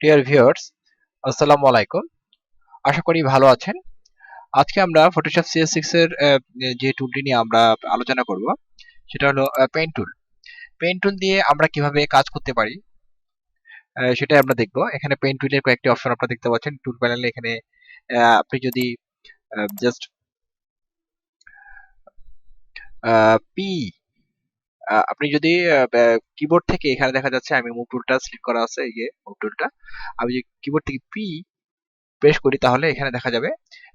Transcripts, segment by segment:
Dear viewers আসসালামু আলাইকুম। আশা করি ভালো আছেন। আজকে আমরা ফটোশপ সিএস সিক্স এর যে টুলটি নিয়ে আমরা আলোচনা করব, সেটা হলো পেন টুল পেন টুল দিয়ে আমরা কীভাবে কাজ করতে পারি সেটাই আমরা দেখব। এখানে পেন টুলের কয়েকটি অপশন আপনারা দেখতে পাচ্ছেন। টুল প্যানেলে এখানে আপনি যদি জাস্ট পি আপনি যদি কিবোর্ড থেকে এখানে দেখা যাচ্ছে আমি মুভ টুলটা সিলেক্ট করা আছে, এই যে মুভ টুলটা আমি যদি কিবোর্ড থেকে পি প্রেস করি তাহলে এখানে দেখা যাবে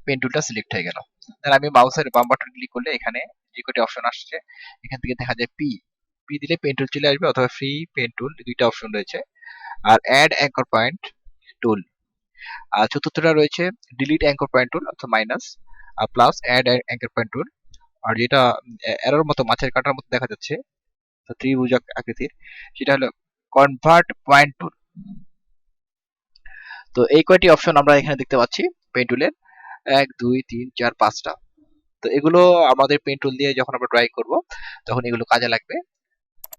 পেন টুলটা সিলেক্ট হয়ে গেল। তাহলে আমি মাউসের বাম বাটন ক্লিক করলে এখানে যে কটি অপশন আসছে, এখান থেকে দেখা যায় পি পি দিলে পেন টুল চলে আসবে অথবা ফ্রি পেন টুল দুইটা অপশন রয়েছে। আর অ্যাড অ্যাঙ্কর পয়েন্ট টুল আর চতুর্থটা রয়েছে ডিলিট অ্যাঙ্কর পয়েন্ট টুল অথবা মাইনাস আর plus add anchor point tool আর যেটা এরর মতো, মাছের কাটার মতো দেখা যাচ্ছে। ত্রিভুজ আকৃতির, সেটা হলো কনভার্ট পয়েন্ট টুল তো এই কয়টি অপশন আমরা এখানে দেখতে পাচ্ছি পেন টুলের এক, দুই, তিন, চার, পাঁচটা। তো এগুলো আমাদের পেন টুল দিয়ে যখন আমরা ড্রয়িং করব, তখন এগুলো কাজে লাগবে।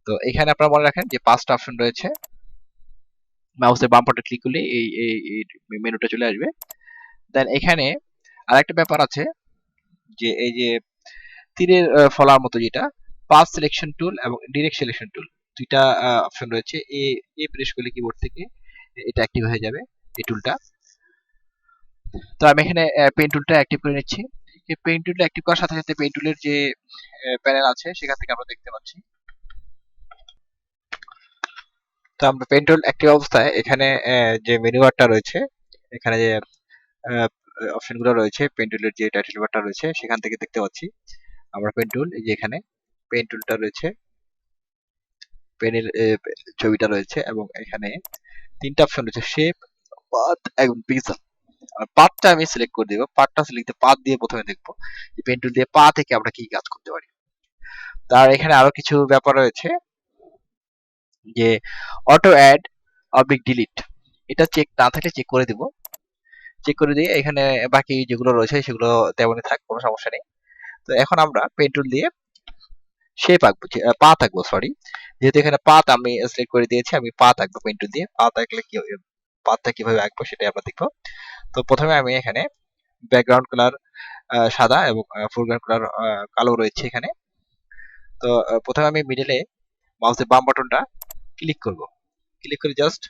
তো এখানে আপনারা মনে রাখেন যে পাঁচটা অপশন রয়েছে। মাউসের বাম পাটে ক্লিক করলে এই এই মেনুটা চলে আসবে। দেন এখানে আরেকটা ব্যাপার আছে যে এই যে তীরের ফলার মতো যেটা পাস সিলেকশন টুল এবং ডিরেক্ট সিলেকশন টুল দুইটা অপশন রয়েছে। এ এ প্রেস করলে কিবোর্ড থেকে এটা অ্যাক্টিভ হয়ে যাবে, এই টুলটা তো আমি এখানে পেন টুলটা অ্যাক্টিভ করে নিচ্ছি। এই পেন টুলটা অ্যাক্টিভ করার সাথে সাথে পেন টুলের যে প্যানেল আছে, সেখান থেকে আমরা দেখতে পাচ্ছি। তো আমরা পেন টুল অ্যাক্টিভ অবস্থায় এখানে যে মেনু বারটা রয়েছে, এখানে যে অপশনগুলো রয়েছে পেন টুলের যে টাইটেল বারটা রয়েছে, সেখান থেকে দেখতে পাচ্ছি। আমরা পেন টুল এই যে এখানে পেন টুলটা রয়েছে। পেনের ছবিটা রয়েছে এবং এখানে তিনটা অপশন রয়েছে শেপ পাথ এবং পিক্সেল পাথটা আমি সিলেক্ট করে দেবো। পাথটা সিলেক্ট পাথ দিয়ে প্রথমে দেখব যে পেন টুল দিয়ে পা থেকে আমরা কি কাজ করতে পারি। তার এখানে আরও কিছু ব্যাপার রয়েছে যে অটো অ্যাড অবলিক ডিলিট এটা চেক না থাকলে চেক করে দিব। চেক করে দিয়ে এখানে বাকি যেগুলো রয়েছে সেগুলো তেমনই থাক, কোনো সমস্যা নেই। তো এখন আমরা পেন টুল দিয়ে শেপ আঁকবো পা আঁকবো সরি যেহেতু এখানে পাত আমি সিলেক্ট করে দিয়েছি, আমি পাত আঁকবো পেন টুল দিয়ে। পাত আঁকলে কি পাতটা কীভাবে আঁকবো সেটাই আমরা দেখব। তো প্রথমে আমি এখানে ব্যাকগ্রাউন্ড কালার সাদা এবং ফোরগ্রাউন্ড কালার কালো রয়েছে এখানে। তো প্রথমে আমি মিডলে মাউসের বাম বাটনটা ক্লিক করব। ক্লিক করে জাস্ট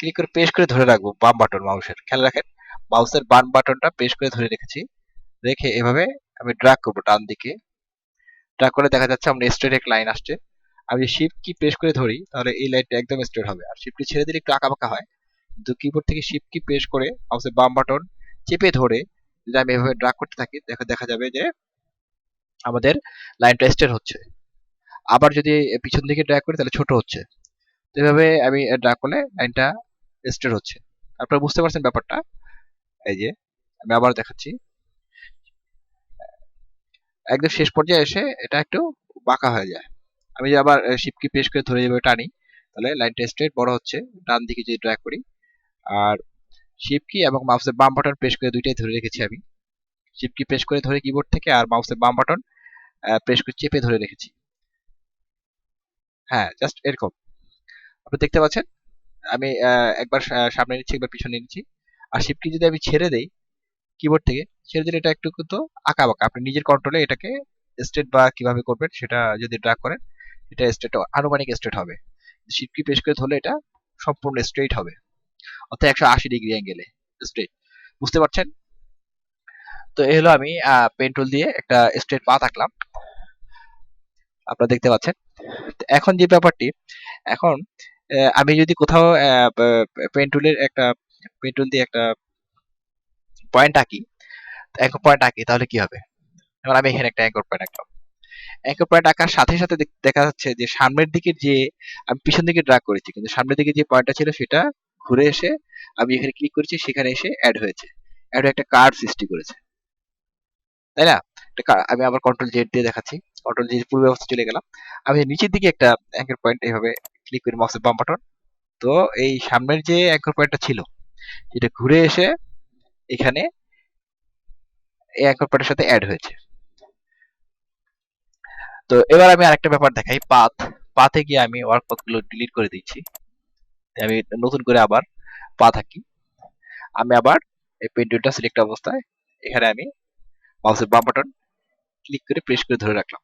ক্লিক করে পেশ করে ধরে রাখব বাম বাটন মাউসের খেয়াল রাখেন মাউসের বাম বাটনটা পেশ করে ধরে রেখেছি। রেখে এভাবে আমি ড্রাগ করব ডান দিকে। ড্রাগ করে দেখা যাচ্ছে আমরা স্ট্রেট এক লাইন আসছে। আমি যদি শিফট কি প্রেস করে ধরি, তাহলে এই লাইনটা একদম স্ট্রেট হবে। আর শিফট কি ছেড়ে দিলে একটু আঁকা হয়। কিন্তু কিবোর্ড থেকে শিফট কি প্রেস করে মাউসের বাম বাটন চেপে ধরে যদি আমি এভাবে ড্রাগ করতে থাকি, দেখা দেখা যাবে যে আমাদের লাইনটা স্ট্রেট হচ্ছে। আবার যদি পিছন দিকে ড্র্যাগ করি, তাহলে ছোট হচ্ছে। তো এভাবে আমি ড্র্যাগ করলে লাইনটা স্ট্রেট হচ্ছে। আপনারা বুঝতে পারছেন ব্যাপারটা? এই যে, আমি আবার দেখাচ্ছি। একদম শেষ পর্যায়ে এসে এটা একটু বাঁকা হয়ে যায়। আমি যদি আবার শিপ কি প্রেস করে ধরে যাবে টানি, তাহলে লাইনটা স্ট্রেট বড় হচ্ছে, ডান দিকে যদি ড্র্যাগ করি। আর শিপ কি এবং মাউসের বাম বাটন প্রেস করে দুইটাই ধরে রেখেছি আমি। শিপ কি প্রেস করে ধরে কিবোর্ড থেকে আর মাউসের বাম বাটন প্রেস করে চেপে ধরে রেখেছি। হ্যাঁ জাস্ট এরকম। আপনি দেখতে পাচ্ছেন? আমি একবার সামনে নিচ্ছি, একবার পিছনে নিচ্ছি। আর শিপ কি যদি আমি ছেড়ে দেই কিবোর্ড থেকে ছেড়ে দিলে এটা একটু কিন্তু আঁকা বাঁকা আপনি নিজের কন্ট্রোলে এটাকে স্টেট বা কীভাবে করবেন সেটা যদি ড্রাগ করেন, এটা স্টেট আনুমানিক স্টেট হবে। শিপ কি প্রেস করে ধরলে এটা সম্পূর্ণ স্ট্রেট হবে। অর্থাৎ একশো আশি ডিগ্রি অ্যাঙ্গেলে স্ট্রেট বুঝতে পারছেন? তো এই হলো আমি পেন টুল দিয়ে একটা স্ট্রেট পা আঁকলাম। আপনারা দেখতে পাচ্ছেন? এখন যে ব্যাপারটি, এখন আমি যদি কোথাও পেন টুলের একটা পেন টুল দিয়ে একটা পয়েন্ট আঁকি অ্যাঙ্কর পয়েন্ট আঁকি, তাহলে কি হবে? যেমন আমি এখানে একটা অ্যাঙ্কর পয়েন্ট আঁকলাম। অ্যাঙ্কর পয়েন্ট আঁকার সাথে সাথে দেখা যাচ্ছে যে সামনের দিকে যে আমি পিছন দিকে ড্রাগ করেছি, কিন্তু সামনের দিকে যে পয়েন্টটা ছিল সেটা ঘুরে এসে আমি এখানে ক্লিক করেছি, সেখানে এসে অ্যাড হয়েছে। অ্যাড একটা কার্ড সৃষ্টি করেছে। তাই না? আমি আবার কন্ট্রোল জেড দিয়ে দেখাচ্ছি। কন্ট্রোল জেড পূর্ব অবস্থা চলে গেলাম। আমি নিচের দিকে একটা অ্যাঙ্কর পয়েন্ট এইভাবে ক্লিক করি মাউসের বাম বাটন তো এই সামনের যে অ্যাঙ্কর পয়েন্টটা ছিল এটা ঘুরে এসে এখানে এই পয়েন্টের সাথে অ্যাড হয়েছে। তো এবার আমি আরেকটা ব্যাপার দেখাই, পাথ। পাথে গিয়ে আমি ওয়ার্ক পাথগুলো ডিলিট করে দিচ্ছি। আমি নতুন করে আবার পা থাকি আমি আবার এই পেন টুলটা সিলেক্ট অবস্থায় এখানে আমি মাউসের বাম বাটন ক্লিক করে প্রেস করে ধরে রাখলাম।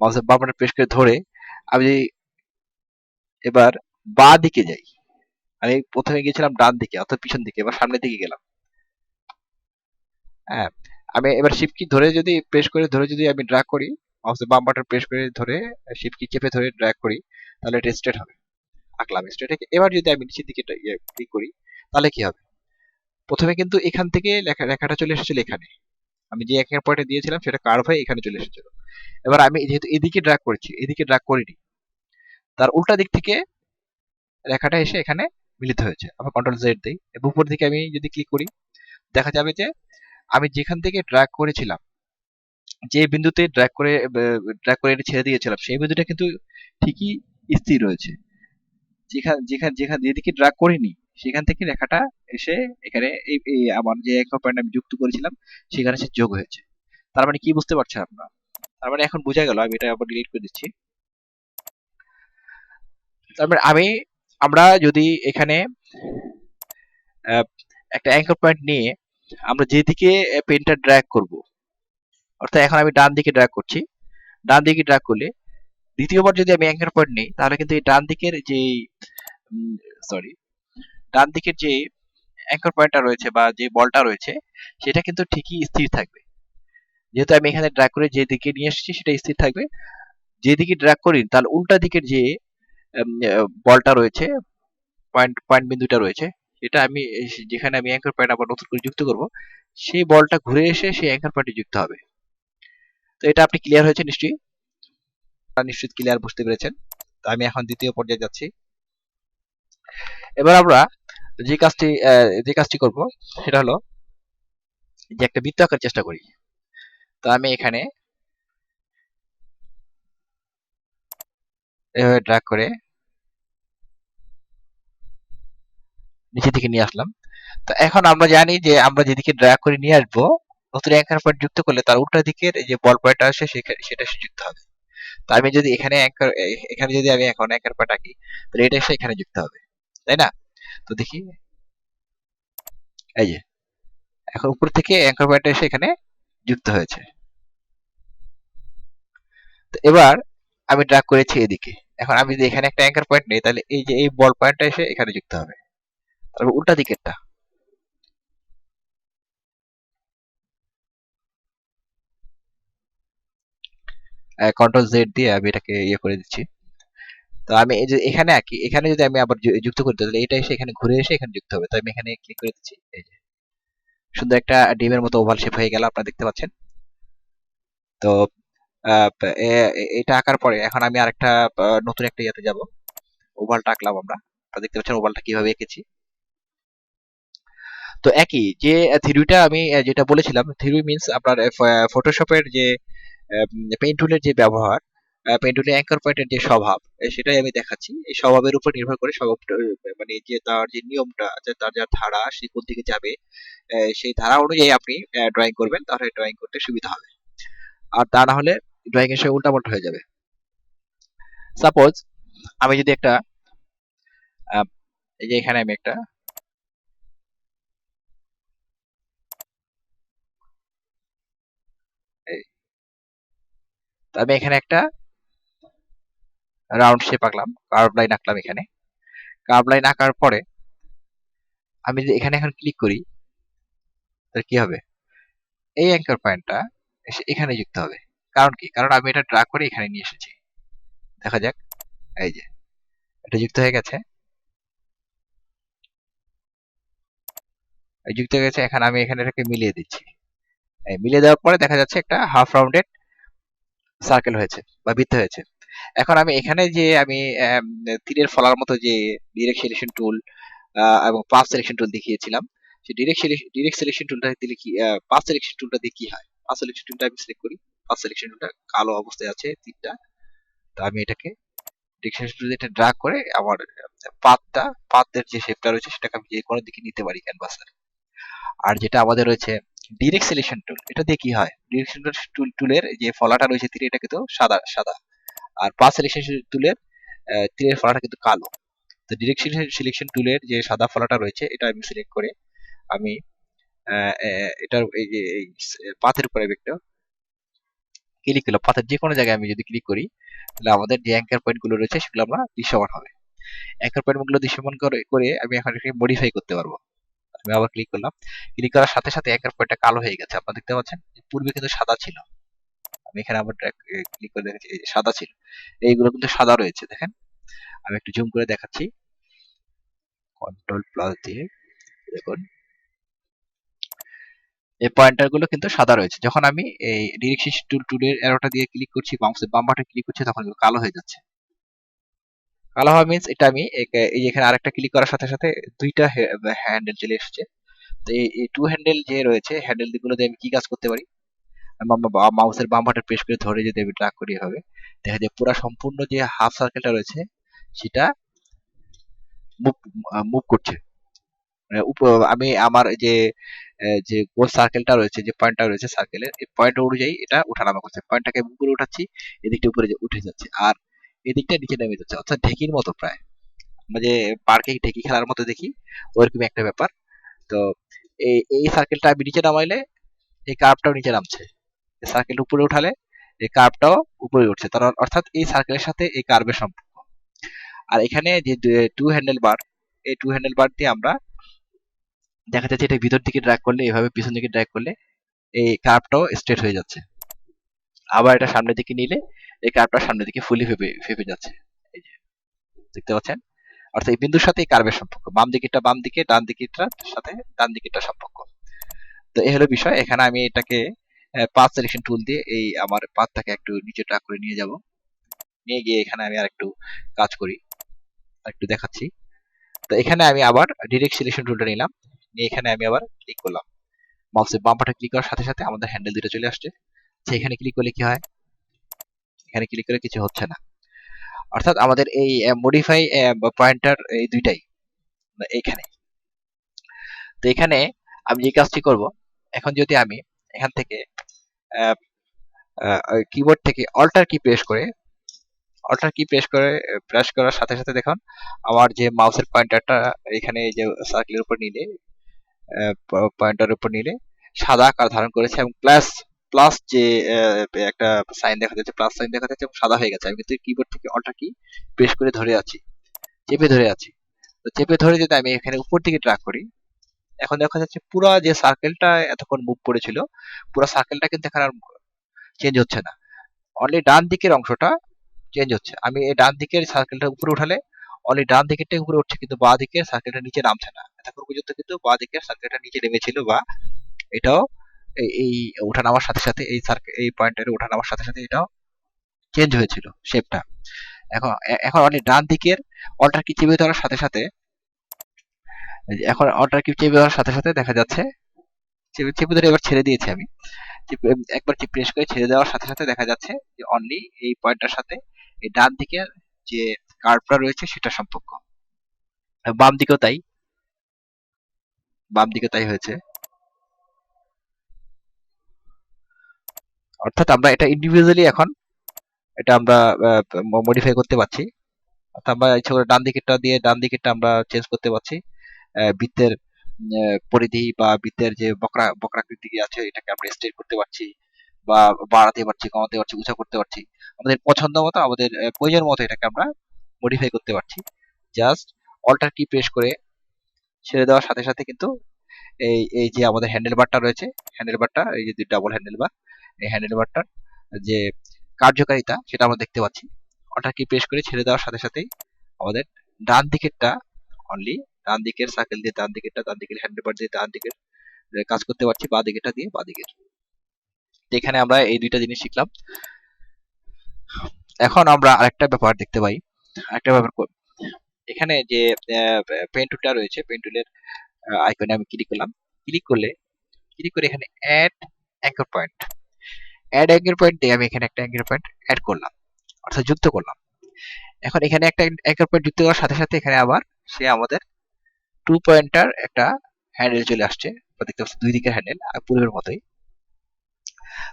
মাউসের বাম বাটন প্রেস করে ধরে আমি এবার বা দিকে যাই। আমি প্রথমে গিয়েছিলাম ডান দিকে, অর্থাৎ পিছন দিকে, এবার সামনের দিকে গেলাম। হ্যাঁ আমি এবার শিপ কি ধরে যদি প্রেস করে, ধরে যদি আমি ড্র্যাগ করি মাউসের বাম বাটন প্রেস করে ধরে শিপ কি চেপে ধরে ড্র্যাগ করি, তাহলে এটা স্ট্রেট হবে। আঁকলাম স্ট্রেট এবার যদি আমি নিচের দিকে ক্লিক করি, তাহলে কি হবে? প্রথমে কিন্তু এখান থেকে লেখা লেখাটা চলে এসেছিল এখানে। আমি যে এক পয়েন্টে দিয়েছিলাম, সেটা কার্ভ হয়ে এখানে চলে এসেছিল এবার আমি যেহেতু এদিকে ড্র্যাগ করেছি, এদিকে ড্র্যাগ করিনি, তার উল্টা দিক থেকে রেখাটা এসে এখানে মিলিত হয়েছে। আবার কন্ট্রোল জেড দিই। এবং উপর দিকে আমি যদি ক্লিক করি, দেখা যাবে যে আমি যেখান থেকে ড্র্যাগ করেছিলাম, যে বিন্দুতে ড্র্যাগ করে ড্র্যাগ করে এটা ছেড়ে দিয়েছিলাম, সেই বিন্দুটা কিন্তু ঠিকই স্থির রয়েছে। যেখানে যেখানে যেখানে যেদিকে ড্র্যাগ করিনি, সেখান থেকে রেখাটা এসে এখানে এই আমার যে এক পয়েন্ট আমি যুক্ত করেছিলাম, সেখানে সে যোগ হয়েছে। তার মানে কি বুঝতে পারছেন আপনারা? তার মানে এখন বোঝা গেল, আমি এটা আবার ডিলিট করে দিচ্ছি। তার মানে আমি, আমরা যদি এখানে একটা অ্যাঙ্কর পয়েন্ট নিয়ে আমরা যেদিকে পেনটা ড্র্যাগ করব, অর্থাৎ এখন আমি ডান দিকে ড্র্যাগ করছি, ডান দিকে ড্র্যাগ করলে, দ্বিতীয়বার যদি আমি অ্যাঙ্কার পয়েন্ট নিই, তাহলে কিন্তু এই ডান দিকের যে সরি ডান দিকের যে অ্যাঙ্কার পয়েন্টটা রয়েছে বা যে বলটা রয়েছে, সেটা কিন্তু ঠিকই স্থির থাকবে। যেহেতু আমি এখানে ড্র্যাগ করে যে দিকে নিয়ে এসেছি, সেটা স্থির থাকবে। যেদিকে ড্র্যাগ করি, তাহলে উল্টা দিকের যে বলটা রয়েছে পয়েন্ট পয়েন্ট বিন্দুটা রয়েছে এটা আমি যেখানে আমি অ্যাঙ্কার পয়েন্ট আবার নতুন করে যুক্ত করব, সেই বলটা ঘুরে এসে সেই অ্যাঙ্কার পয়েন্টে যুক্ত হবে। তো এটা আপনি ক্লিয়ার হয়েছে নিশ্চয়ই? নিশ্চিত ক্লিয়ার বুঝতে পেরেছেন। তো আমি এখন দ্বিতীয় পর্যায়ে যাচ্ছি। এবার আমরা যে কাজটি যে কাজটি করব, সেটা হলো যে একটা বৃত্ত আঁকার চেষ্টা করি। তো আমি এখানে এভাবে ড্র্যাগ করে নিচে দিকে নিয়ে আসলাম। তো এখন আমরা জানি যে আমরা যেদিকে ড্র্যাগ করে নিয়ে আসব, নতুন অ্যাঙ্কার পয়েন্ট যুক্ত করলে তার উল্টা দিকের যে বল পয়েন্ট আসে সেটা যুক্ত হবে। তো আমি যদি এখানে অ্যাঙ্কার এখানে যদি আমি এখন অ্যাঙ্কার পয়েন্ট আঁকি, তাহলে এটা এসে এখানে যুক্ত হবে। তাই না? তো দেখি। এই যে, এখন উপর থেকে অ্যাঙ্কার পয়েন্ট এসে এখানে যুক্ত হয়েছে। তো এবার আমি ড্রাগ করেছি এদিকে। এখন আমি যদি এখানে একটা অ্যাঙ্কার পয়েন্ট নেই, তাহলে এই যে, এই বল পয়েন্টটা এসে এখানে যুক্ত হবে। তারপর উল্টা দিকেরটা। কন্ট্রোল জেড দিয়ে আমি এটাকে ইয়ে করে দিচ্ছি। তো আমি এই যে এখানে আঁকি এখানে যদি আমি আবার যুক্ত করতে তাহলে এটা এসে এখানে ঘুরে এসে এখানে যুক্ত হবে। তো আমি এখানে ক্লিক করে দিচ্ছি, এই যে। সুন্দর একটা ডিমের মতো ওভাল শেপ হয়ে গেল, আপনারা দেখতে পাচ্ছেন। তো এটা আঁকার পরে এখন আমি আরেকটা নতুন একটা ইয়েতে যাব। ওভালটা আঁকলাম আমরা। দেখতে পাচ্ছেন ওভালটা কীভাবে এঁকেছি। তো একই যে থিওরিটা আমি যেটা বলেছিলাম থিওরি মিন্স আপনার ফটোশপের যে পেইন টুলের যে ব্যবহার পেইন টুলের অ্যাঙ্কার পয়েন্টের যে স্বভাব সেটাই আমি দেখাচ্ছি। এই স্বভাবের উপর নির্ভর করে স্বভাবটা মানে যে তার যে নিয়মটা যে তার যা ধারা, সে কোন দিকে যাবে সেই ধারা অনুযায়ী আপনি ড্রয়িং করবেন, তাহলে ড্রয়িং করতে সুবিধা হবে। আর তা না হলে ড্রয়িং এর সময় উল্টাপাল্টা হয়ে যাবে। সাপোজ আমি যদি একটা এই যে এখানে আমি একটা আমি এখানে একটা রাউন্ড শেপ আঁকলাম কার্ভ লাইন আঁকলাম এখানে। কার্ভ লাইন আঁকার পরে আমি যদি এখানে এখন ক্লিক করি, তাহলে কি হবে? এই অ্যাঙ্কার পয়েন্টটা এখানে যুক্ত হবে। কারণ কি? কারণ আমি এটা ড্রা করে এখানে নিয়ে এসেছি। দেখা যাক। এই যে, এটা যুক্ত হয়ে গেছে। যুক্ত হয়ে গেছে, এখন আমি এখানে এটাকে মিলিয়ে দিচ্ছি। মিলিয়ে দেওয়ার পরে দেখা যাচ্ছে একটা হাফ রাউন্ডেড সার্কেল হয়েছে বা বৃত্ত হয়েছে। এখন আমি এখানে যে আমি তীরের ফলার মতো যে ডিরেক্ট সিলেকশন টুল এবং পাস সিলেকশন টুল দেখিয়েছিলাম, সেই ডিরেক্ট ডিরেক্ট সিলেকশন টুলটা দিলে কি পাস সিলেকশন টুলটা দিয়ে কি হয়? পাস সিলেকশন টুলটা আমি সিলেক্ট করি। পাস সিলেকশন টুলটা কালো অবস্থায় আছে তীরটা। তো আমি এটাকে ডিরেক্ট টুল এটা ড্রাগ করে আমার পাতটা পাতের যে শেপটা রয়েছে সেটাকে আমি যে কোনো দিকে নিতে পারি ক্যানভাসের আর যেটা আমাদের রয়েছে ডিরেক্ট সিলেকশন টুল এটা দিয়ে কি হয়? ডিরেক্ট টুল টুলের যে ফলাটা রয়েছে তীরে, এটা কিন্তু সাদা সাদা। আর পাস সিলেকশন টুলের তীরের ফলাটা কিন্তু কালো। তো ডিরেকশন সিলেকশন টুলের যে সাদা ফলাটা রয়েছে, এটা আমি সিলেক্ট করে আমি এটার এই যে, এই পাথের উপরে একটা ক্লিক করলাম পাথের যে কোনো জায়গায় আমি যদি ক্লিক করি, তাহলে আমাদের যে অ্যাঙ্কার পয়েন্টগুলো রয়েছে, সেগুলো আমরা দৃশ্যমান হবে। অ্যাঙ্কার পয়েন্টগুলো দৃশ্যমান করে করে আমি এখন এটাকে মডিফাই করতে পারব। আমি আবার ক্লিক করলাম। ক্লিক করার সাথে সাথে অ্যাঙ্কার পয়েন্টটা কালো হয়ে গেছে। আপনারা দেখতে পাচ্ছেন? পূর্বে কিন্তু সাদা ছিল। আমি এখানে আবার ক্লিক করে দেখেছি সাদা ছিল। এইগুলো কিন্তু সাদা রয়েছে, দেখেন। আমি একটু জুম করে দেখাচ্ছি। কন্ট্রোল প্লাস দিয়ে দেখুন। এই পয়েন্টারগুলো কিন্তু সাদা রয়েছে। যখন আমি এই ডিরেকশন টুল টুলের অ্যারোটা দিয়ে ক্লিক করছি মাউসের বাম বাটনে ক্লিক করছি, তখন কালো হয়ে যাচ্ছে। হওয়া মিন্স এটা আমি এই এখানে আরেকটা ক্লিক করার সাথে সাথে দুইটা হ্যান্ডেল চলে এসেছে। তো এই টু হ্যান্ডেল যে রয়েছে হ্যান্ডেলগুলো দিয়ে আমি কি কাজ করতে পারি? মাউসের বাম বাটন প্রেস করে ধরে যদি আমি ড্রাগ করি হবে দেখা যায় পুরো সম্পূর্ণ যে হাফ সার্কেলটা রয়েছে, সেটা মুভ মুভ করছে। মানে আমি আমার যে যে গোল সার্কেলটা রয়েছে, যে পয়েন্টটা রয়েছে সার্কেলের এই পয়েন্ট অনুযায়ী এটা ওঠানামা করছে। পয়েন্টটাকে উপরে উঠাচ্ছি, এদিকটা উপরে যে উঠে যাচ্ছে। আর এদিকটা নিচে নেমে যাচ্ছে, অর্থাৎ ঢেকির মতো প্রায়। আমরা যে পার্কে ঢেকি খেলার মতো দেখি ওরকম একটা ব্যাপার। তো এই এই সার্কেলটা আমি নিচে নামাইলে, এই কার্ভটাও নিচে নামছে। সার্কেল উপরে উঠালে, এই কার্ভটাও উপরে উঠছে। তার অর্থাৎ এই সার্কেলের সাথে এই কার্ভের সম্পর্ক। আর এখানে যে টু হ্যান্ডেল বার এই টু হ্যান্ডেল বার দিয়ে আমরা দেখা যাচ্ছে এটা ভিতর দিকে ড্র্যাগ করলে, এভাবে পিছন দিকে ড্র্যাগ করলে, এই কার্ভটাও স্ট্রেট হয়ে যাচ্ছে। আবার এটা সামনের দিকে নিলে এই কার্ভটা সামনের দিকে ফুলি ফেপে ফেপে যাচ্ছে। এই যে, দেখতে পাচ্ছেন? অর্থাৎ এই বিন্দুর সাথে এই কার্ভের সম্পর্ক। বাম দিকেরটা বাম দিকে, ডান দিকেরটার সাথে ডান দিকেরটা সম্পর্ক। তো এই হলো বিষয়। এখানে আমি এটাকে পাথ সিলেকশন টুল দিয়ে এই আমার পাথটাকে একটু নিচে ট্রাক করে নিয়ে যাব। নিয়ে গিয়ে এখানে আমি আর একটু কাজ করি। একটু দেখাচ্ছি। তো এখানে আমি আবার ডিরেক্ট সিলেকশন টুলটা নিলাম। নিয়ে এখানে আমি আবার ক্লিক করলাম। মাউসের বাম পাটে ক্লিক করার সাথে সাথে আমাদের হ্যান্ডেল দুটো চলে আসছে। তো এখানে ক্লিক করলে কি হয়? এখানে ক্লিক করে কিছু হচ্ছে না। অর্থাৎ আমাদের এই মডিফাই পয়েন্টার এই দুইটাই এইখানে। তো এখানে আমি যে কাজটি করব, এখন যদি আমি এখান থেকে কিবোর্ড থেকে অল্টার কি প্রেস করে অল্টার কি প্রেস করে প্রেস করার সাথে সাথে দেখুন, আমার যে মাউসের পয়েন্টারটা এখানে যে সার্কেলের উপর নিলে পয়েন্টার উপর নিলে সাদা আকার ধারণ করেছে এবং প্লাস প্লাস যে একটা সাইন দেখা যাচ্ছে প্লাস সাইন দেখা যাচ্ছে সাদা হয়ে গেছে। আমি কিন্তু কিবোর্ড থেকে অল্টার কি প্রেস করে ধরে আছি, চেপে ধরে আছি। তো চেপে ধরে যদি আমি এখানে উপর দিকে ট্রাক করি, এখন দেখা যাচ্ছে পুরো যে সার্কেলটা এতক্ষণ মুভ করেছিল, পুরো সার্কেলটা কিন্তু এখন আর চেঞ্জ হচ্ছে না। অনলি ডান দিকের অংশটা চেঞ্জ হচ্ছে। আমি এই ডান দিকের সার্কেলটা উপরে উঠালে অনলি ডান দিকেরটা উপরে উঠছে, কিন্তু বাঁ দিকের সার্কেলটা নিচে নামছে না। এতক্ষণ পর্যন্ত কিন্তু বাঁ দিকের সার্কেলটা নিচে নেমেছিল বা এটাও এই এই ওঠানামার সাথে সাথে, এই এই পয়েন্টের ওঠানামার সাথে সাথে এটাও চেঞ্জ হয়েছিল শেপটা এখন এখন অনলি ডান দিকের অল্টার কি চেপে ধরার সাথে সাথে এখন অল্টার কি চেপে ধরার সাথে সাথে দেখা যাচ্ছে, চেপে চেপে ধরে এবার ছেড়ে দিয়েছি আমি। একবার প্রেস করে ছেড়ে দেওয়ার সাথে সাথে দেখা যাচ্ছে যে অনলি এই পয়েন্টটার সাথে এই ডান দিকের যে কার্ভটা রয়েছে সেটা সম্পর্ক। বাম দিকেও তাই। বাম দিকে তাই হয়েছে। অর্থাৎ আমরা এটা ইন্ডিভিজুয়ালি এখন এটা আমরা মডিফাই করতে পারছি। অর্থাৎ আমরা ইচ্ছা করে ডান দিকেরটা দিয়ে ডান দিকেরটা আমরা চেঞ্জ করতে পারছি। বৃত্তের পরিধি বা বৃত্তের যে বক্রা বক্রাকৃতি আছে, এটাকে আমরা স্ট্রেট করতে পারছি বা বাড়াতে পারছি, কমাতে পারছি, উঁচা করতে পারছি। আমাদের পছন্দ মতো, আমাদের প্রয়োজন মতো এটাকে আমরা মডিফাই করতে পারছি। জাস্ট অল্টার কি প্রেস করে ছেড়ে দেওয়ার সাথে সাথে কিন্তু এই এই যে আমাদের হ্যান্ডেল বারটা রয়েছে হ্যান্ডেল বারটা এই যে ডাবল হ্যান্ডেল বার এই হ্যান্ডেল বারটার যে কার্যকারিতা সেটা আমরা দেখতে পাচ্ছি। অল্টার কি প্রেস করে ছেড়ে দেওয়ার সাথে সাথেই আমাদের ডান দিকেরটা অনলি ডান দিকের সার্কেল দিয়ে ডান দিকেরটা, ডান দিকের হ্যান্ডেল বার দিয়ে ডান দিকের কাজ করতে পারছি বা দিকেরটা দিয়ে বা দিকের। এখানে আমরা এই দুইটা জিনিস শিখলাম। এখন আমরা আরেকটা ব্যাপার দেখতে পাই। আরেকটা ব্যাপার এখানে যে পেন টুলটা রয়েছে পেন টুলের আইকনে আমি ক্লিক করলাম। ক্লিক করলে ক্লিক করে এখানে add anchor point add anchor point দিয়ে আমি এখানে একটা অ্যাঙ্কর পয়েন্ট অ্যাড করলাম, অর্থাৎ যুক্ত করলাম। এখন এখানে একটা অ্যাঙ্কর পয়েন্ট যুক্ত করার সাথে সাথে এখানে আবার সে আমাদের টু পয়েন্টার একটা হ্যান্ডেল চলে আসছে দেখতে পাচ্ছি দুই দিকের হ্যান্ডেল পূর্বের মতোই।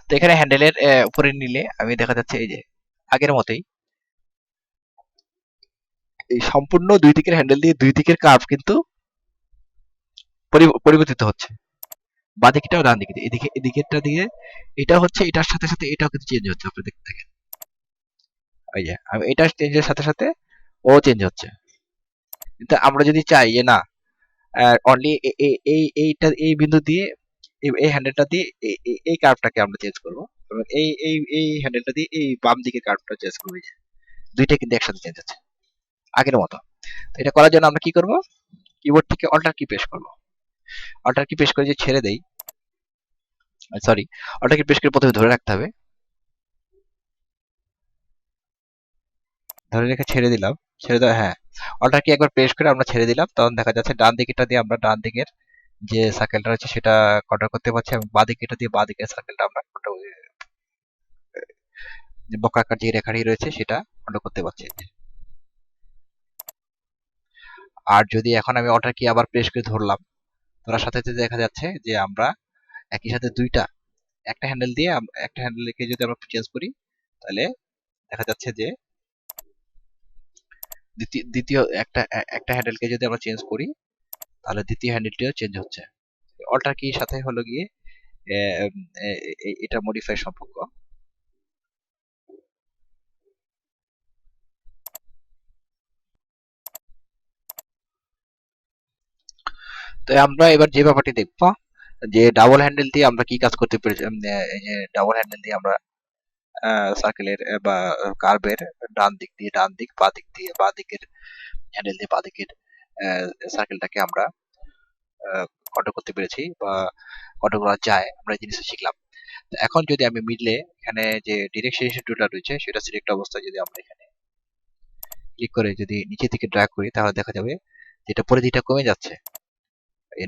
তো এখানে হ্যান্ডেলের উপরে নিলে আমি দেখা যাচ্ছে এই যে আগের মতোই এই সম্পূর্ণ দুই দিকের হ্যান্ডেল দিয়ে দুই দিকের কার্ভ কিন্তু পরি- পরিবর্তিত হচ্ছে। বাদিকটাও ডান দিকে এদিকে, এদিকেরটা দিয়ে, এটা হচ্ছে, এটার সাথে সাথে এটাও কিন্তু চেঞ্জ হচ্ছে আপনি দেখতে দেখেন। ওই যে চেঞ্জের সাথে সাথে ও চেঞ্জ হচ্ছে। কিন্তু আমরা যদি চাই যে না অনলি এই, এইটা, এই বিন্দু দিয়ে, এই- হ্যান্ডেলটা দিয়ে এই- কার্ভটাকে আমরা চেঞ্জ করব। এবং এই এই এই হ্যান্ডেলটা দিয়ে, এই বাম দিকে কার্ভটা চেঞ্জ করব। দুইটা কিন্তু একসাথে চেঞ্জ হচ্ছে। আগের মতো। তো এটা করার জন্য আমরা কি করব? কিবোর্ড থেকে অল্টার কি প্রেস করব। অল্টার কি প্রেস করে যে ছেড়ে দেই সরি অল্টার কি প্রেস করে প্রথমে ধরে রাখতে হবে। ধরে রেখে ছেড়ে দিলাম, ছেড়ে দেওয়া হ্যাঁ অল্টার কি একবার প্রেস করে আমরা ছেড়ে দিলাম, তখন দেখা যাচ্ছে ডান দিকেটা দিয়ে আমরা ডান দিকের যে সার্কেলটা রয়েছে সেটা কন্ট্রোল করতে পারছি এবং বাঁ দিকেটা দিয়ে বাঁ দিকের সার্কেলটা আমরা যে বক্রাকার যে রেখাটি রয়েছে সেটা কন্ট্রোল করতে পারছি। আর যদি এখন আমি অল্টার কি আবার প্রেস করে ধরলাম ধরার সাথে সাথে দেখা যাচ্ছে যে আমরা একই সাথে দুইটা, একটা হ্যান্ডেল দিয়ে একটা হ্যান্ডেলকে যদি আমরা চেঞ্জ করি, তাহলে দেখা যাচ্ছে যে দ্বিতীয় একটা একটা হ্যান্ডেলকে যদি আমরা চেঞ্জ করি, তাহলে দ্বিতীয় হ্যান্ডেলটিও চেঞ্জ হচ্ছে। অল্টার কি সাথে হলো গিয়ে এটা মডিফাই সম্পর্ক। তো আমরা এবার যে ব্যাপারটি দেখব, যে ডাবল হ্যান্ডেল দিয়ে আমরা কি কাজ করতে পেরেছি যে ডাবল হ্যান্ডেল দিয়ে আমরা সার্কেলের বা কার্ভের ডান দিক দিয়ে, ডান দিক, বা দিক দিয়ে, বা দিকের হ্যান্ডেল দিয়ে বা দিকের সার্কেলটাকে আমরা কন্ট্রোল করতে পেরেছি বা কন্ট্রোল করা যায়, আমরা এই জিনিসটা শিখলাম। তো এখন যদি আমি মিডলে এখানে যে ডিরেকশন টুলটা রয়েছে, সেটা সিলেক্ট অবস্থায় যদি আমরা এখানে ক্লিক করে যদি নিচের দিকে ড্র্যাগ করি, তাহলে দেখা যাবে যেটা পরিধিটা কমে যাচ্ছে।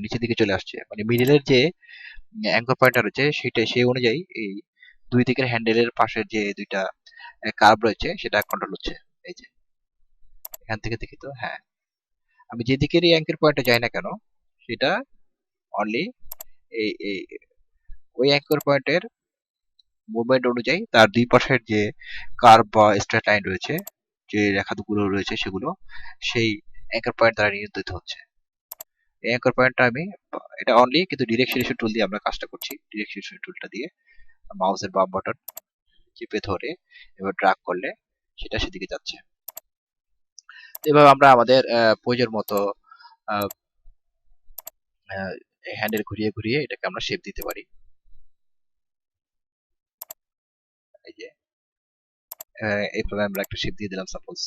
নিচের দিকে চলে আসছে। মানে মিডলের যে অ্যাঙ্কর পয়েন্টটা রয়েছে, সেটা, সেই অনুযায়ী এই দুই দিকের হ্যান্ডেলের পাশে যে দুইটা কার্ভ রয়েছে, সেটা কন্ট্রোল হচ্ছে। এই যে, এখান থেকে দেখি তো হ্যাঁ। আমি যে দিকেরই অ্যাঙ্কের পয়েন্টে যাই না কেন, সেটা অনলি এই এই, ওই অ্যাঙ্কর পয়েন্টের মুভমেন্ট অনুযায়ী তার দুই পাশের যে কার্ভ বা স্ট্রেট লাইন রয়েছে, যে রেখাগুলো রয়েছে সেগুলো, সেই অ্যাঙ্কর পয়েন্ট দ্বারা নিয়ন্ত্রিত হচ্ছে। এই অ্যাঙ্কর পয়েন্টটা আমি এটা অনলি কিন্তু ডিরেকশন টুল দিয়ে আমরা কাজটা করছি। ডিরেকশন টুলটা দিয়ে মাউসের বাম বাটন চেপে ধরে এবার ড্রাগ করলে সেটা সেদিকে যাচ্ছে। এভাবে আমরা আমাদের প্রয়োজন মতো হ্যান্ডেল ঘুরিয়ে ঘুরিয়ে এটাকে আমরা শেপ দিতে পারি। এই যে আহ, এইভাবে আমরা একটা শেপ দিয়ে দিলাম সাপোজ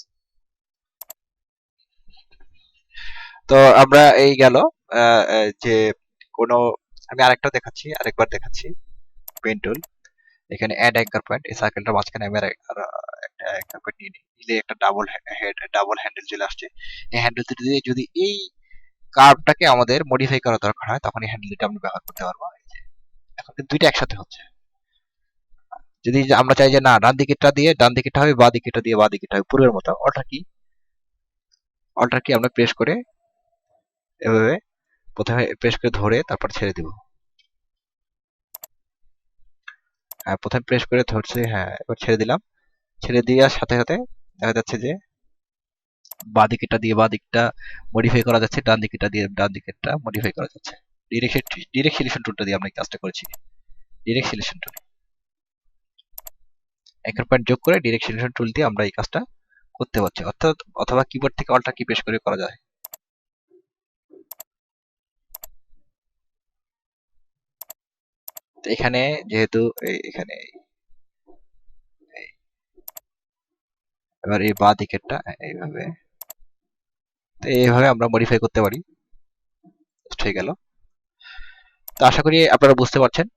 তো আমরা এই গেল যে কোনো, আমি আরেকটা দেখাচ্ছি, আরেকবার দেখাচ্ছি পেন টুল এখানে অ্যাড অ্যাঙ্কার পয়েন্ট এই সার্কেলটার মাঝখানে আমি একটা অ্যাঙ্কার পয়েন্ট নিয়ে নিলে একটা ডাবল হেড ডাবল হ্যান্ডেল চলে আসছে। এই হ্যান্ডেলটি দিয়ে যদি এই কার্ভটাকে আমাদের মডিফাই করা দরকার হয়, তখন এই হ্যান্ডেলটা আমরা ব্যবহার করতে পারব। এখন দুইটা একসাথে হচ্ছে। যদি আমরা চাই যে না, ডান দিকেরটা দিয়ে ডান দিকেরটা হবে, বা দিকেরটা দিয়ে বা দিকেরটা হবে পূর্বের মতো। অল্টার কি অল্টার কি আমরা প্রেস করে এভাবে প্রথমে প্রেস করে ধরে তারপর ছেড়ে দিব। হ্যাঁ প্রথমে প্রেস করে ধরছে হ্যাঁ এবার ছেড়ে দিলাম। ছেড়ে দেওয়ার সাথে সাথে দেখা যাচ্ছে যে বাঁ দিকেরটা দিয়ে বাঁ দিকটা মডিফাই করা যাচ্ছে, ডান দিকেরটা দিয়ে ডান দিকেরটা মডিফাই করা যাচ্ছে। ডিরেকশন ডিরেক্ট সিলেকশন টুলটা দিয়ে আমরা কাজটা করেছি। Direct selection tool anchor point যোগ করে ডিরেক্ট সিলেকশন টুল দিয়ে আমরা এই কাজটা করতে পারছি। অর্থাৎ অথবা কিবোর্ড থেকে অল্টার কি প্রেস করে করা যায়। এখানে যেহেতু এখানে এবার এই বাঁ দিকেরটা এইভাবে। তো এইভাবে আমরা মডিফাই করতে পারি। হয়ে গেল। তো আশা করি আপনারা বুঝতে পারছেন।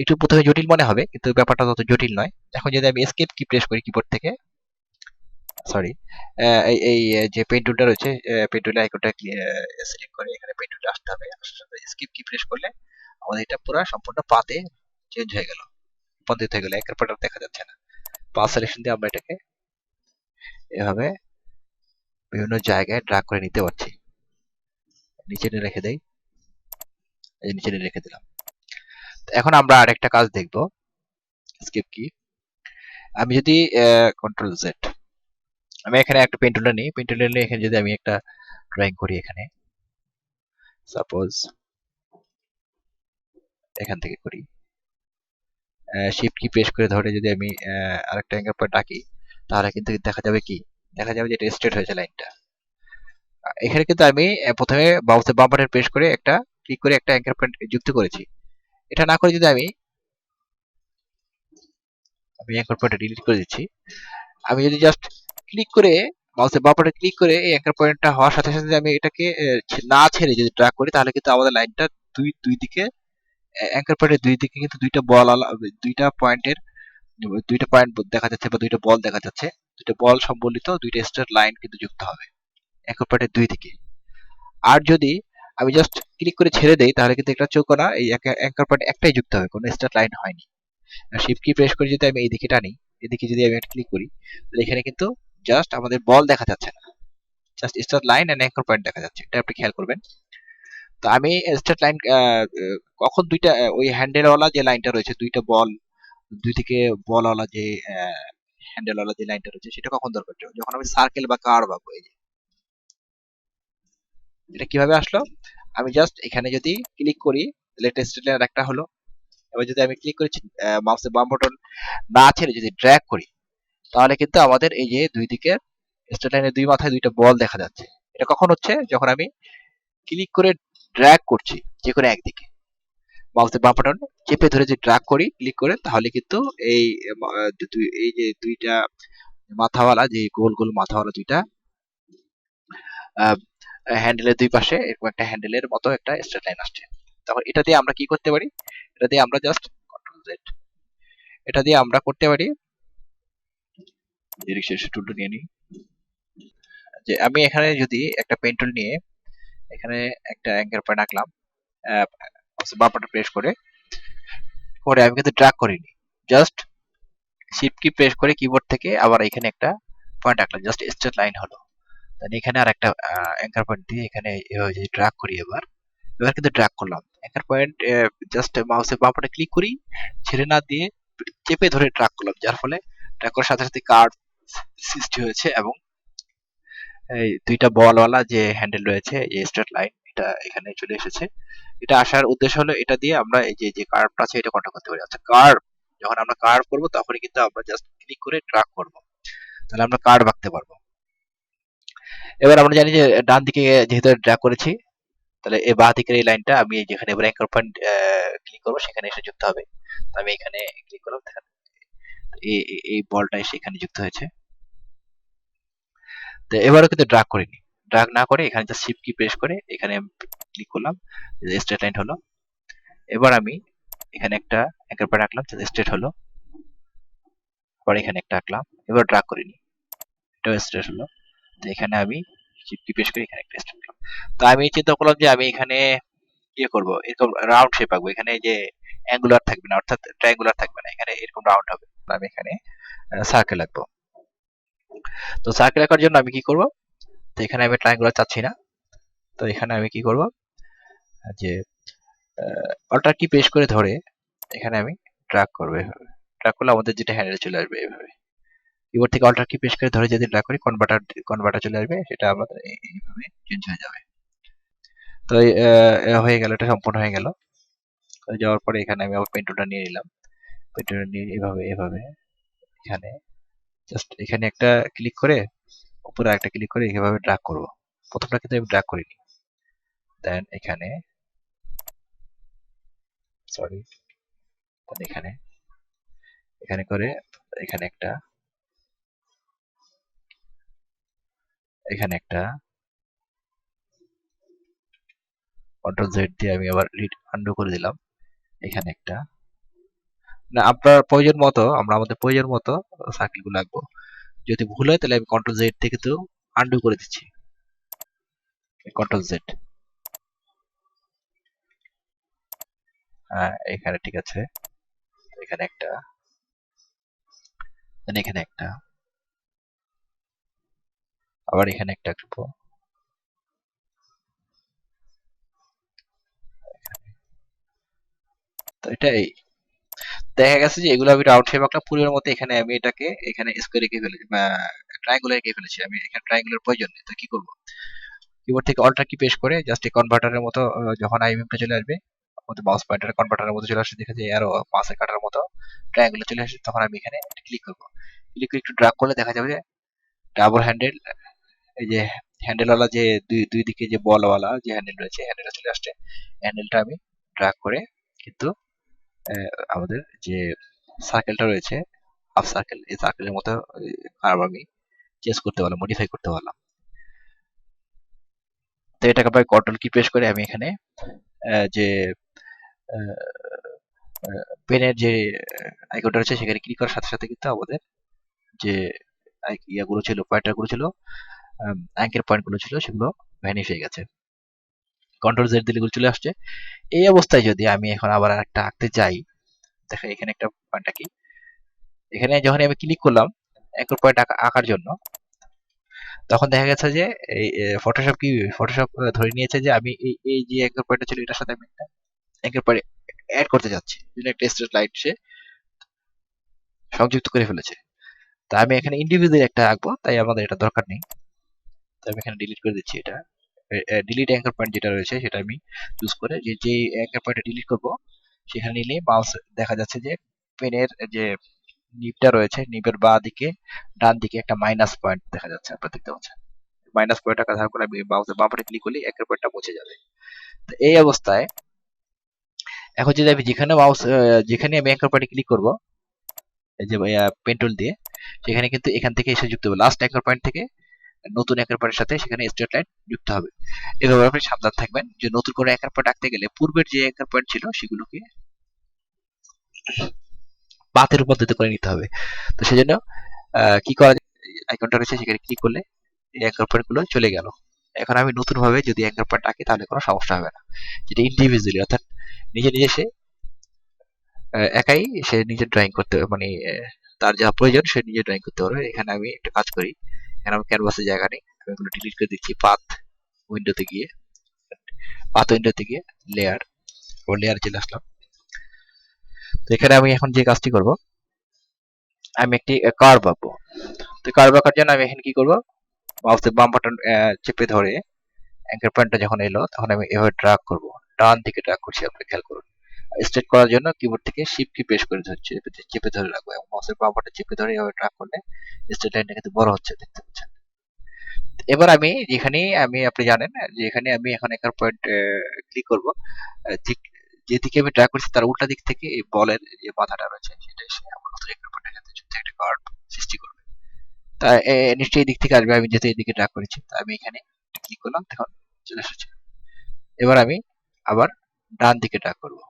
একটু প্রথমে জটিল মনে হবে, কিন্তু ব্যাপারটা তত জটিল নয়। এখন যদি আমি এসকেপ কি প্রেস করি কিবোর্ড থেকে সরি এই যে পেন টুলটা রয়েছে পেন টুলের আইকনটা সিলেক্ট করে এখানে পেন টুলটা আসতে হবে। আসার স্কিপ কি প্রেস করলে আমাদের এটা পুরো সম্পূর্ণ পাতে চেঞ্জ হয়ে গেল। রূপান্তরিত হয়ে গেল, একের পর দেখা যাচ্ছে না। পা সিলেকশন দিয়ে আমরা এটাকে এভাবে বিভিন্ন জায়গায় ড্রাগ করে নিতে পারছি। নিচে নিয়ে রেখে দেই। এই নিচে নিয়ে রেখে দিলাম। এখন আমরা আরেকটা কাজ দেখব। স্কিপ কি আমি যদি কন্ট্রোল জেড আমি এখানে একটা পেন টুলটা নিই। পেন টুলটা নিয়ে এখানে যদি আমি একটা ড্রয়িং করি এখানে। সাপোজ এখান থেকে করি। শিফট কি প্রেস করে ধরে যদি আমি আরেকটা অ্যাঙ্গেল পয়েন্ট আঁকি, তাহলে কিন্তু দেখা যাবে কি? দেখা যাবে যে এটা স্ট্রেট হয়েছে লাইনটা এখানে কিন্তু আমি প্রথমে বাউসে বাম প্রেস করে একটা ক্লিক করে একটা অ্যাঙ্গেল পয়েন্ট যুক্ত করেছি। এটা না করে যদি আমি আমি অ্যাঙ্কর পয়েন্টটা ডিলিট করে দিচ্ছি, আমি যদি জাস্ট ক্লিক করে মাউসের বাম ক্লিক করে এই অ্যাঙ্কর পয়েন্টটা হওয়ার সাথে সাথে আমি এটাকে না ছেড়ে যদি ড্রাগ করি, তাহলে কিন্তু আমাদের লাইনটা দুই দুই দিকে অ্যাঙ্কর পয়েন্টের দুই দিকে কিন্তু দুইটা বল দুইটা পয়েন্টের দুইটা পয়েন্ট দেখা যাচ্ছে বা দুইটা বল দেখা যাচ্ছে। দুইটা বল সম্বলিত দুইটা স্ট্রেট লাইন কিন্তু যুক্ত হবে। অ্যাঙ্কর পয়েন্টের দুই দিকে। আর যদি আমি জাস্ট ক্লিক করে ছেড়ে দেই, তাহলে কিন্তু একটা চৌকোনা এই অ্যাঙ্কর পয়েন্ট একটাই যুক্ত হবে, কোনো স্ট্রেট লাইন হয়নি। শিফট কি প্রেস করে যদি আমি এইদিকে টানি, এদিকে যদি আমি ক্লিক করি, তাহলে এখানে কিন্তু জাস্ট আমাদের বল দেখা যাচ্ছে না। Just straight line and anchor point দেখা যাচ্ছে। এটা আপনি খেয়াল করবেন। তো আমি স্ট্রেট লাইন কখন দুইটা ওই হ্যান্ডেলওয়ালা যে লাইনটা রয়েছে, দুইটা বল দুই থেকে বলওয়ালা যে হ্যান্ডেলওয়ালা যে লাইনটা রয়েছে, সেটা কখন দরকার? যখন আমি সার্কেল বা কার পাবো এই যে। এটা কীভাবে আসলো? আমি জাস্ট এখানে যদি ক্লিক করি লেটেস্ট লাইন একটা হলো। এবার যদি আমি ক্লিক করি মাউসের বাম বাটন না ছেড়ে যদি ড্র্যাগ করি, তাহলে কিন্তু আমাদের এই যে দুই দিকে স্ট্রেট লাইনের দুই মাথায় দুইটা বল দেখা যাচ্ছে। এটা কখন হচ্ছে? যখন আমি ক্লিক করে ড্র্যাগ করছি যে কোনো একদিকে মাউসের বাম বাটন চেপে ধরে যে ড্র্যাগ করি ক্লিক করে, তাহলে কিন্তু এই এই যে দুইটা মাথাওয়ালা, যে গোল গোল মাথাওয়ালা দুইটা হ্যান্ডেলের দুই পাশে এরকম একটা হ্যান্ডেলের মতো একটা স্ট্রেট লাইন আসছে। তখন এটা দিয়ে আমরা কি করতে পারি? এটা দিয়ে আমরা জাস্ট কন্ট্রোল জেড এটা দিয়ে আমরা করতে পারি ডিরেকশন টুলটা নিয়ে নিই। যে আমি এখানে যদি একটা পেন টুল নিয়ে এখানে একটা অ্যাঙ্গেল পয়েন্ট আঁকলাম বাপাটা প্রেস করে। করে আমি কিন্তু ড্রাগ করিনি। জাস্ট শিফট কি প্রেস করে কিবোর্ড থেকে আবার এখানে একটা পয়েন্ট আঁকলাম। জাস্ট স্ট্রেট লাইন হলো। দেন এখানে আর একটা অ্যাঙ্কার পয়েন্ট দিয়ে এখানে এভাবে যদি করি এবার এবার কিন্তু ড্রাগ করলাম। অ্যাঙ্কার পয়েন্ট জাস্ট মাউসের বাপাটা ক্লিক করি, ছেড়ে না দিয়ে চেপে ধরে ড্রাগ করলাম, যার ফলে ড্রাগ করার সাথে সাথে কার্ড সৃষ্টি হয়েছে এবং এই দুইটা বলওয়ালা যে হ্যান্ডেল রয়েছে, এই স্ট্রেট লাইন এটা এখানে চলে এসেছে। এটা আসার উদ্দেশ্য হলো এটা দিয়ে আমরা এই যে যে কার্ভটা আছে, এটা কন্ট্রোল করতে পারি। আচ্ছা কার্ভ যখন আমরা কার্ভ করব, তখনই কিন্তু আমরা জাস্ট ক্লিক করে ড্রাগ করব। তাহলে আমরা কার্ভ আঁকতে পারব। এবার আমরা জানি যে, ডান দিকে যেহেতু ড্রাগ করেছি, তাহলে এই বাঁ দিকের এই লাইনটা আমি যেখানে এবার অ্যাঙ্কর পয়েন্ট ক্লিক করব, সেখানে এসে যুক্ত হবে। তো আমি এখানে ক্লিক করলাম এই- এই বলটা এসে এখানে যুক্ত হয়েছে। তো এবারও কিন্তু ড্রাগ করিনি। ড্রাগ না করে এখানে জাস্ট শিফট কি প্রেস করে এখানে ক্লিক করলাম স্ট্রেট লাইন হলো। এবার আমি এখানে একটা অ্যাঙ্কার পয়েন্ট আঁকলাম স্ট্রেট হলো। আবার এখানে একটা আঁকলাম, এবার ড্রাগ করিনি। এটাও স্ট্রেট হলো। তো এখানে আমি শিফট কি প্রেস করে এখানে একটা স্ট্রেট করলাম তো আমি চিন্তা করলাম যে আমি এখানে ইয়ে করব, এরকম রাউন্ড শেপ আঁকবো। এখানে যে অ্যাঙ্গুলার থাকবে না, অর্থাৎ ট্রায়াঙ্গুলার থাকবে না, এখানে এরকম রাউন্ড হবে। আমি এখানে সার্কেল আঁকবো। তো সার্কেল আঁকার জন্য আমি কি করব? তো এখানে আমি ট্রায়াঙ্গুলার চাচ্ছি না। তো এখানে আমি কি করব? যে অল্টার কি প্রেস করে ধরে এখানে আমি ড্রাগ করব এভাবে। ড্রাগ করলে আমাদের যেটা হ্যান্ডেল চলে আসবে এভাবে। কিবোর্ড থেকে অল্টার কি প্রেস করে ধরে যদি ড্রাগ করি কনভার্টার কনভার্টার চলে আসবে। সেটা আমাদের এইভাবে চেঞ্জ হয়ে যাবে। তো হয়ে গেল, এটা সম্পূর্ণ হয়ে গেল। যাওয়ার পরে এখানে আমি আবার পেন্টুলটা নিয়ে নিলাম। পেন্টুলটা নিয়ে এভাবে এভাবে, এখানে জাস্ট এখানে একটা ক্লিক করে, উপরে একটা ক্লিক করে এভাবে ড্রাগ করব। প্রথমটা কিন্তু আমি ড্রাগ করিনি। দেন এখানে সরি এখানে এখানে করে এখানে একটা এখানে একটা কন্ট্রোল জেড দিয়ে আমি আবার রিড আন্ডু করে দিলাম। এখানে একটা আপনার প্রয়োজন মতো, আমরা আমাদের প্রয়োজন মতো সার্কেলগুলো আঁকবো। যদি ভুল হয়, তাহলে আমি কন্ট্রোল জেড থেকে তো আন্ডু করে দিচ্ছি। কন্ট্রোল জেড হ্যাঁ এখানে ঠিক আছে। এখানে একটা। এখানে একটা। আবার এখানে একটা আঁকবো। তো এটা এই। দেখা গেছে যে এগুলো আমি রাউন্ড শেপ আঁকলাম পূর্বের মতো এখানে আমি এটাকে, এখানে স্কোয়ার এঁকে ফেলেছি ট্রায়াঙ্গুলার এঁকে ফেলেছি আমি। এখানে ট্রায়াঙ্গুলার প্রয়োজন নেই, তো কি করব? কিবোর্ড থেকে অল্টার কি পেশ করে জাস্ট এই কনভার্টারের মতো যখন আইএমএমটা চলে আসবে, আমাদের মাউস পয়েন্টার কনভার্টারের মতো চলে আসে, দেখা যায় আরও পাঁচের কাটার মতো ট্রায়াঙ্গুলার চলে আসে, তখন আমি এখানে ক্লিক করব। ক্লিক করে একটু ড্রাগ করলে দেখা যাবে যে ডাবল হ্যান্ডেল এই যে হ্যান্ডেলওয়ালা যে দুই দুই দিকে যে বলওয়ালা যে হ্যান্ডেল রয়েছে হ্যান্ডেলটা চলে আসছে। হ্যান্ডেলটা আমি ড্রাগ করে কিন্তু আমাদের যে সার্কেলটা রয়েছে হাফ সার্কেল এই সার্কেলের মতো কার্ভ আমি চেঞ্জ করতে পারলাম মডিফাই করতে পারলাম। তো এটাকে আবার কন্ট্রোল কি প্রেস করে আমি এখানে যে পেনের যে আইকনটা রয়েছে, সেখানে ক্লিক করার সাথে সাথে কিন্তু আমাদের যে ইয়াগুলো ছিল পয়েন্টারগুলো ছিল অ্যাঙ্কের পয়েন্টগুলো ছিল, সেগুলো ভ্যানিশ হয়ে গেছে। কন্ট্রোল জেড দিলে চলে আসছে। এই অবস্থায় যদি আমি এখন আবার একটা আঁকতে যাই দেখো এখানে একটা পয়েন্ট আঁকি। এখানে যখন আমি ক্লিক করলাম অ্যাঙ্কর পয়েন্ট আঁকার জন্য, তখন দেখা গেছে যে এই ফটোশপ কি? ফটোশপ ধরে নিয়েছে যে আমি এই এই যে অ্যাঙ্কর পয়েন্টটা ছিল, এটার সাথে আমি একটা অ্যাঙ্কর পয়েন্ট অ্যাড করতে যাচ্ছি। একটা স্ট্রেট লাইট সে সংযুক্ত করে ফেলেছে। তা আমি এখানে ইন্ডিভিজুয়াল একটা আঁকবো, তাই আমাদের এটা দরকার নেই। তো আমি এখানে ডিলিট করে দিচ্ছি এটা। ডিলিট অ্যাঙ্কার পয়েন্ট যেটা রয়েছে সেটা আমি চুজ করে যে যে অ্যাঙ্কার পয়েন্টটা ডিলিট করব, সেখানে নিলে মাউস দেখা যাচ্ছে যে পেনের যে নিপটা রয়েছে নিপের বা দিকে, ডান দিকে একটা মাইনাস পয়েন্ট দেখা যাচ্ছে আপনারা দেখতে পাচ্ছেন। মাইনাস পয়েন্টটা কাজ করে আমি মাউসের বাম পাশে ক্লিক করলে অ্যাঙ্কার পয়েন্টটা মুছে যাবে। তো এই অবস্থায় এখন যদি আমি যেখানে মাউস যেখানে আমি অ্যাঙ্কার পয়েন্টে ক্লিক করব, এই যে পেন টুল দিয়ে, সেখানে কিন্তু এখান থেকে এসে যুক্ত হবে লাস্ট অ্যাঙ্কার পয়েন্ট থেকে নতুন অ্যাঙ্কার পয়েন্টের সাথে সেখানে স্ট্রেট লাইন যুক্ত হবে। এভাবে আপনি সাবধান থাকবেন যে নতুন করে অ্যাঙ্কার পয়েন্ট আঁকতে গেলে পূর্বের যে অ্যাঙ্কার পয়েন্ট ছিল সেগুলোকে পাতের পদ্ধতি করে নিতে হবে। তো সেজন্য কি করা আইকনটা রয়েছে, সেখানে ক্লিক করলে এই অ্যাঙ্কার পয়েন্টগুলো চলে গেল। এখন আমি নতুন ভাবে যদি অ্যাঙ্কার পয়েন্ট আঁকি তাহলে কোনো সমস্যা হবে না। যেটা ইন্ডিভিজুয়ালি অর্থাৎ নিজে নিজে সে একাই সে নিজে ড্রয়িং করতে মানে তার যা প্রয়োজন সে নিজে ড্রয়িং করতে পারবে। এখানে আমি একটা কাজ করি। এখানে আমি ক্যানভাসের জায়গা নেই। আমি এগুলো ডিলিট করে দিচ্ছি উইন্ডোতে গিয়ে। উইন্ডোতে গিয়ে লেয়ার ও লেয়ার চলে আসলাম। তো এখানে আমি এখন যে কাজটি করব, আমি একটি কার্ভ আঁকবো। তো কার্ভ আঁকার জন্য আমি এখানে কি করব? মাউসের বাম বাটন চেপে ধরে অ্যাঙ্কার পয়েন্টটা যখন এলো, তখন আমি এভাবে ড্রাগ করব। ডান দিকে ড্রাগ করছি আপনি খেয়াল করুন। স্ট্রেট করার জন্য কিবোর্ড থেকে শিফট কি প্রেস করে ধরছি চেপে- ধরে রাখব এবং মাউসের বাম চেপে ধরে এভাবে ড্রাগ করলে স্ট্রেট লাইনটা কিন্তু বড় হচ্ছে, দেখতে পাচ্ছেন। এবার আমি যেখানে আমি, আপনি জানেন যে এখানে আমি এখন একার পয়েন্ট ক্লিক করব যেদিকে আমি ড্রাগ করছি তার উল্টা দিক থেকে এই বলের যে মাথাটা রয়েছে, সেটা এসে আমার নতুন একার পয়েন্টের সাথে যুক্ত একটা কার্ড সৃষ্টি করবে। তা নিশ্চয়ই এই দিক থেকে আসবে, আমি যেহেতু এদিকে ড্রাগ করেছি, তা আমি এখানে ক্লিক করলাম, তখন চলে এসেছে। এবার আমি আবার ডান দিকে ড্রাগ করব।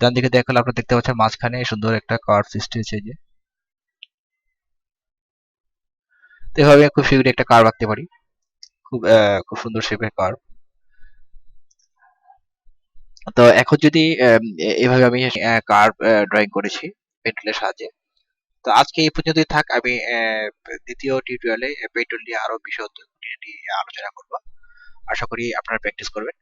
ডান দিকে দেখালে আপনারা দেখতে পাচ্ছেন মাঝখানে সুন্দর একটা কার্ভ সৃষ্টি হয়েছে যে। তো এভাবে খুব শীঘ্রই একটা কার্ভ আঁকতে পারি। খুব খুব সুন্দর শেপের কার্ভ তো এখন যদি এভাবে আমি কার্ভ ড্রয়িং করেছি পেন্টুলের সাহায্যে। তো আজকে এই পর্যন্তই থাক। আমি দ্বিতীয় টিউটোরিয়ালে পেন্টুল নিয়ে আরও বিশদ আলোচনা করব। আশা করি আপনারা প্র্যাকটিস করবেন।